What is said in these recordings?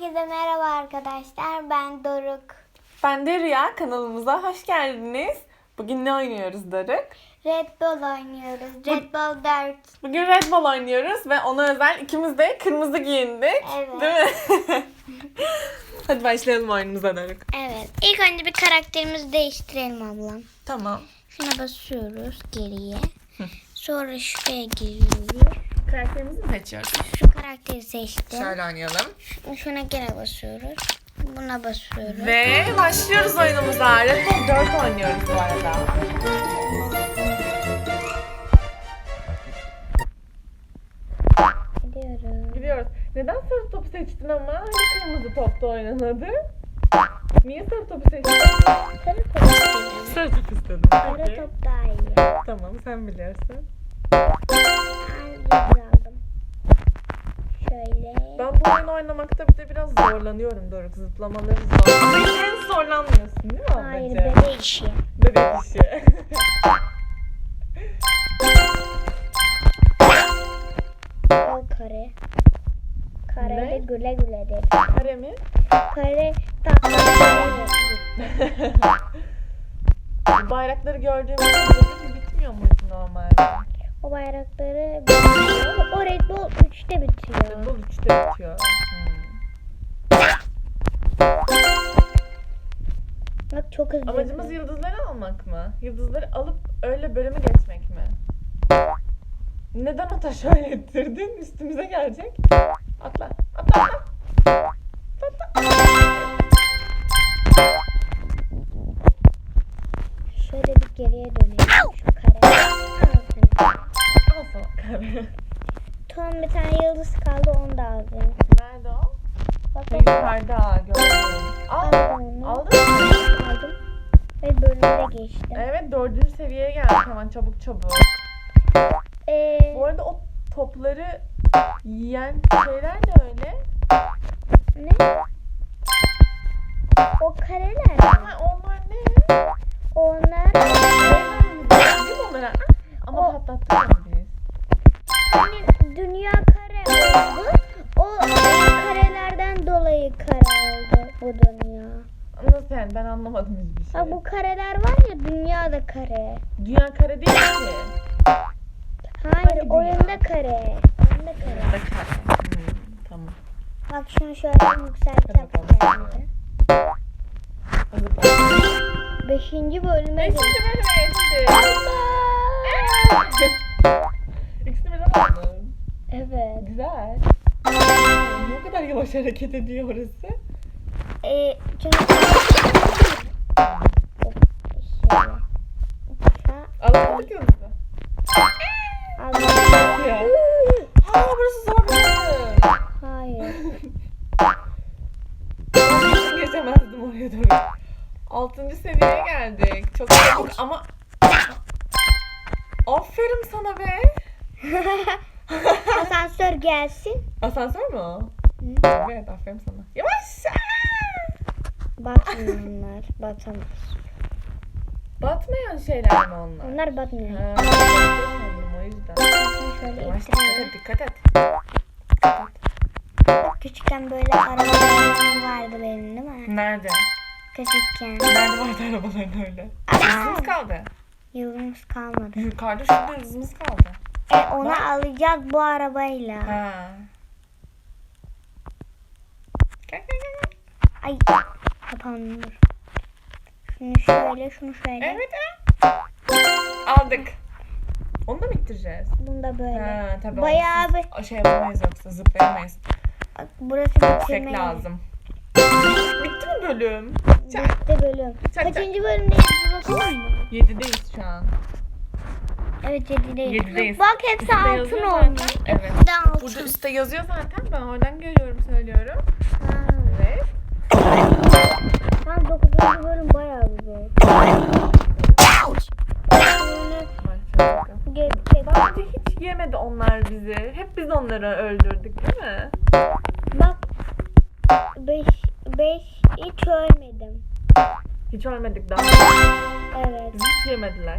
Herkese merhaba arkadaşlar. Ben Doruk. Ben de Rüya kanalımıza hoş geldiniz. Bugün ne oynuyoruz Doruk? Red Bull oynuyoruz. Red Bull 4. Bugün Red Bull oynuyoruz ve ona özel ikimiz de kırmızı giyindik. Evet. Değil mi? Hadi başlayalım oyunumuza Doruk. Evet. İlk önce bir karakterimizi değiştirelim ablam. Tamam. Şuna basıyoruz geriye. Sonra şuraya giriyoruz. Karakterimizi mi seçiyoruz? Şu karakteri seçtim. Şöyle oynayalım. Şuna geri basıyoruz. Buna basıyoruz. Ve başlıyoruz oyunumuza. Red Bull 4 oynuyoruz bu arada. Gidiyoruz. Gidiyoruz. Neden sarı topu seçtin ama? Hani kırmızı topta oynanadı? Niye sarı topu seçtin? Sarı top istedim. Sarı top istedim. Sarı Peki. top daha iyi. Tamam sen biliyorsun. Ben yıldız aldım. Şöyle. Ben bu oyunu oynamakta bir de biraz zorlanıyorum Doruk. Zıplamaları zor. Ama hiç zorlanmıyorsun değil mi Hayır ablacığım? bebe işi. Bebek işi. Al kare. Kare de güle güle dedi. Kare mi? Kare tatlı Bayrakları gördüğümüzde bitmiyor muydu normalde? O bayrakları bitiyor. O Red Bull 3'te bitiyor. Bu 3'te bitiyor. Hmm. Bak çok hızlı. Amacımız yıldızları almak mı? Yıldızları alıp öyle bölümü geçmek mi? Neden o taşı öyle ettirdin? Üstümüze gelecek. Atla atla. Atla. Son bir tane yıldız kaldı onu da alacağım. Nerede o? Bak bak. yukarıda gördüm. Al. Aldım. Aldın mı? Aldım. Ve bölümde geçtim. Evet dördüncü seviyeye geldik hemen çabuk çabuk. Ee, Bu arada o topları yiyen şeyler ne öyle? Anlamadım hiçbir şey. Ha bu kareler var ya dünya da kare. Dünya kare değil ki. Hayır dünya? oyunda kare. Oyunda kare. Da kare. Hmm, tamam. Bak şunu şöyle yükselteceğim. Hadi bakalım. Hazır. Beşinci bölüme Beşinci geldik. bölüme geçtik. İkisini birden aldın. Evet. Güzel. Ne kadar yavaş hareket ediyor orası. Ee, çünkü Alamadık yoksa. aldım. Ya. Ha burası zor yer. Hayır. Hiç geçemezdim oraya doğru. Altıncı seviyeye geldik. Çok çabuk ama... Aferin sana be. Asansör gelsin. Asansör mü o? Evet aferin sana. Yavaş. Batmıyor onlar. Batamaz. Batmayan şeyler mi onlar? Onlar batmıyor. Ha, sandım o yüzden. Şöyle Yavaş dikkat et dikkat et. Küçükken böyle arabalarım vardı benim değil mi? Nerede? Küçükken. Nerede vardı arabaların öyle? Yıldızımız kaldı. Yıldızımız kalmadı. Yukarıda şurada yıldızımız kaldı. E onu alacağız bu arabayla. Ha. Gel gel. gel. Ay kapanmıyor. Şunu şöyle, şunu şöyle. Evet. Aldık. Onu da mı ittireceğiz? Bunu da böyle. Ha tabii. Bayağı onsuz bir- O şey yapamayız yoksa zıplayamayız. Bak, burası Tek bitirme. lazım. Bitti mi bölüm? Bitti bölüm. çak. Kaçıncı bölümdeyiz bakalım mı? 7'deyiz şu an. Evet yedideyiz. Yedideyiz. Bak hepsi Üstte altın olmuş. Evet. Altın. Burada üstte yazıyor zaten. Ben oradan görüyorum söylüyorum. Onları öldürdük değil mi? Bak 5 5 hiç ölmedim. Hiç ölmedik daha. Evet. Bizi hiç yemediler.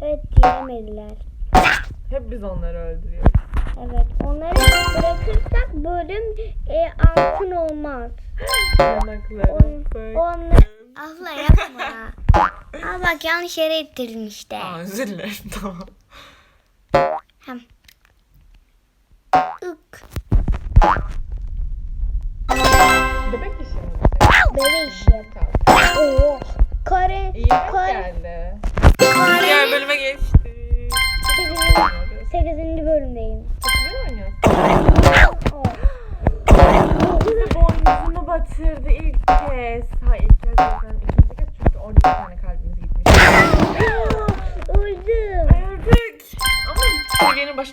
Evet yemediler. Hep biz onları öldürüyoruz. Evet. Onları bırakırsak bölüm e, altın olmaz. Yanaklarım onlar... Allah yapma. Al bak yanlış yere ittirdin işte. Aa, özür dilerim tamam.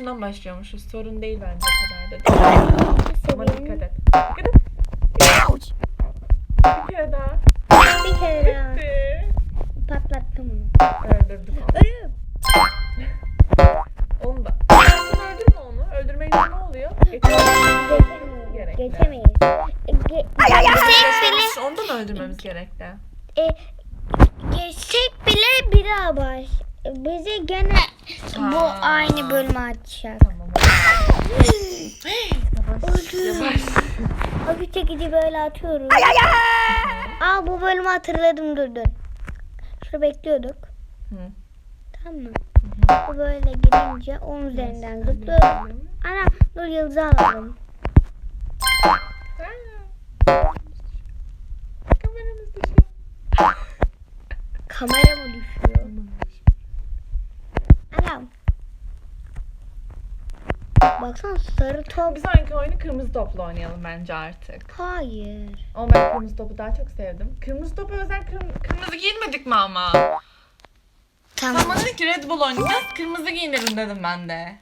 Başından başlıyormuşuz. Sorun değil bence o kadar da. Ama dikkat et. Dikkat et. Bir kere daha. Bir kere daha Bitti. patlattım onu. Öldürdük onu. Ölüm. Onu da. Sen öldürme onu. Öldürmeyince ne oluyor? Geçemeyiz. Geçemeyiz. Ge Ondan da öldürmemiz gerekti. e, geçsek bile bir daha Bizi gene bu aynı bölümü açacak. Tamam. Yavaş. Yavaş. Hafif çekici böyle atıyoruz. Aa bu bölümü hatırladım dur dur. Şurada bekliyorduk. Hı. Tamam mı? Bu böyle girince onun üzerinden zıplıyoruz. Ana dur yıldızı alalım. Kameramız düşüyor. Kamera mı Baksana sarı top. Bir sonraki oyunu kırmızı topla oynayalım bence artık. Hayır. Ama ben kırmızı topu daha çok sevdim. Kırmızı topu özel kırm- kırmızı giyinmedik mi ama? Tamam. Sen bana dedin ki Red Bull oynayacağız. Kırmızı giyinelim dedim ben de.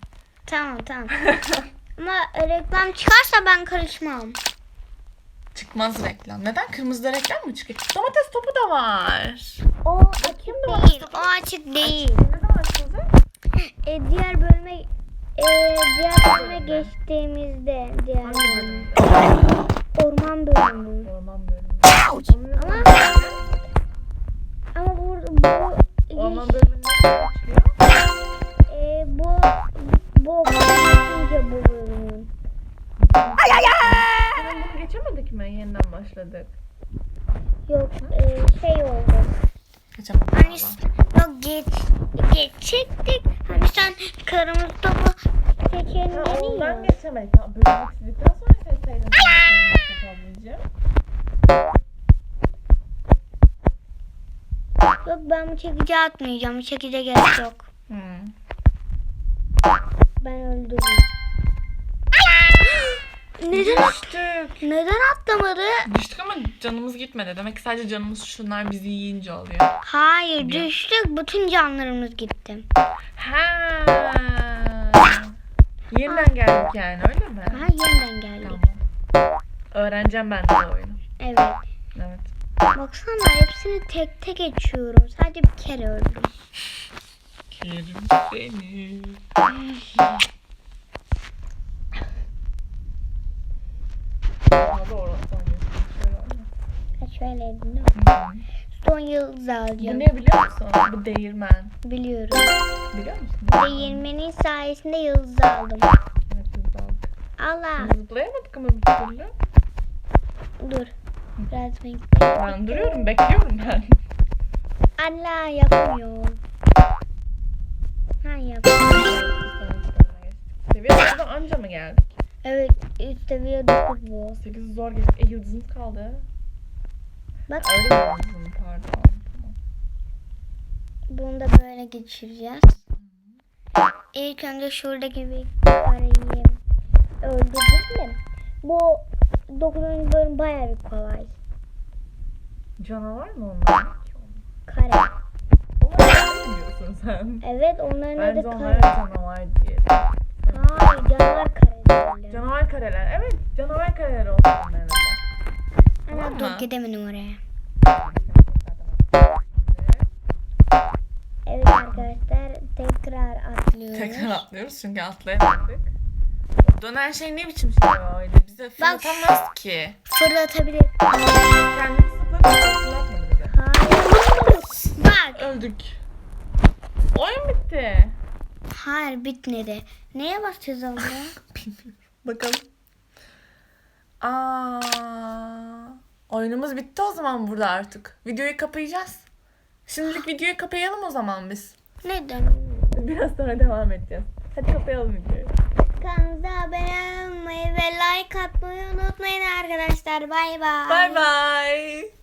Tamam tamam. Ama reklam çıkarsa ben karışmam. Çıkmaz reklam. Neden? Kırmızıda reklam mı çıkıyor? Domates topu da var. O açık değil. O açık değil. Ne zaman açılacak? E, diğer bölüme e, diğer bölüme geçtiğimizde diğer bölüme. Orman bölümü. Orman bölümü. Ama ama bu bu Orman bölümü ne zaman çıkıyor? e, bu bu geçince bu bölümün. Sen bunu geçemedik mi? Yeniden başladık. Yok e, şey oldu. Geçemedik Hani yok geç geçecektik. Hani sen kırmızı topu Ha, dedin ondan ya. geçemedik. Tamam, bölüm bitirdikten sonra seçseydin. ablacığım. Yok ben bu çekici atmayacağım. Bu çekice gerek yok. Hmm. Ben öldürdüm. Neden Düştük. neden atlamadı? Düştük ama canımız gitmedi. Demek ki sadece canımız şunlar bizi yiyince oluyor. Hayır düştük. Bütün canlarımız gitti. Ha. Yeniden geldik yani öyle mi? Ha yeniden geldik. Tamam. Öğreneceğim ben de bu oyunu. Evet. Evet. Baksana hepsini tek tek geçiyorum. Sadece bir kere öldüm. Kerim seni. Şöyle mi? Son yıldız Bu alacağım. ne biliyor musun? Bu değirmen. Biliyorum. Biliyor musun? Değirmenin sayesinde yıldız aldım. Evet de aldık. Allah. Zıplayamadık ama bir türlü. Dur. Biraz bekle. Ben duruyorum, bekliyorum ben. Allah yapamıyorum. Ha yapıyorum. Seviye 9'a anca mı geldik? Evet üst seviye 9 bu. 8'i zor geçtik. E yıldızımız kaldı. Bak Öyle mi pardon. Bunu da böyle geçireceğiz. İlk önce şuradaki bir kareyi öldürdüm. Bu 9. bölüm bayağı bir kolay. Canavar mı onlar? Kare. Onlar ne diyorsun sen? Evet onların Bence adı onlara kare. canavar diye. Hayır canavar kare derler. Canavar kareler. Evet, canavar kareler olsun onların adı. Ana dur gidemedim oraya. Tekrar atlıyoruz çünkü atlayamadık. Dönen şey ne biçim şey öyle? Bize fırlatamaz ki. Fırlatabilir. Kendimizi zıplatıp fırlatmadı bize. Hayır. Bak. Öldük. Oyun bitti. Hayır bitmedi. Neye basacağız abla? Bilmiyorum. Bakalım. Aa, oyunumuz bitti o zaman burada artık. Videoyu kapayacağız. Şimdilik videoyu kapayalım o zaman biz. Neden? Biraz sonra devam edeceğiz. Hadi kapayalım videoyu. Kanalımıza abone olmayı ve like atmayı unutmayın arkadaşlar. Bay bay. Bay bay.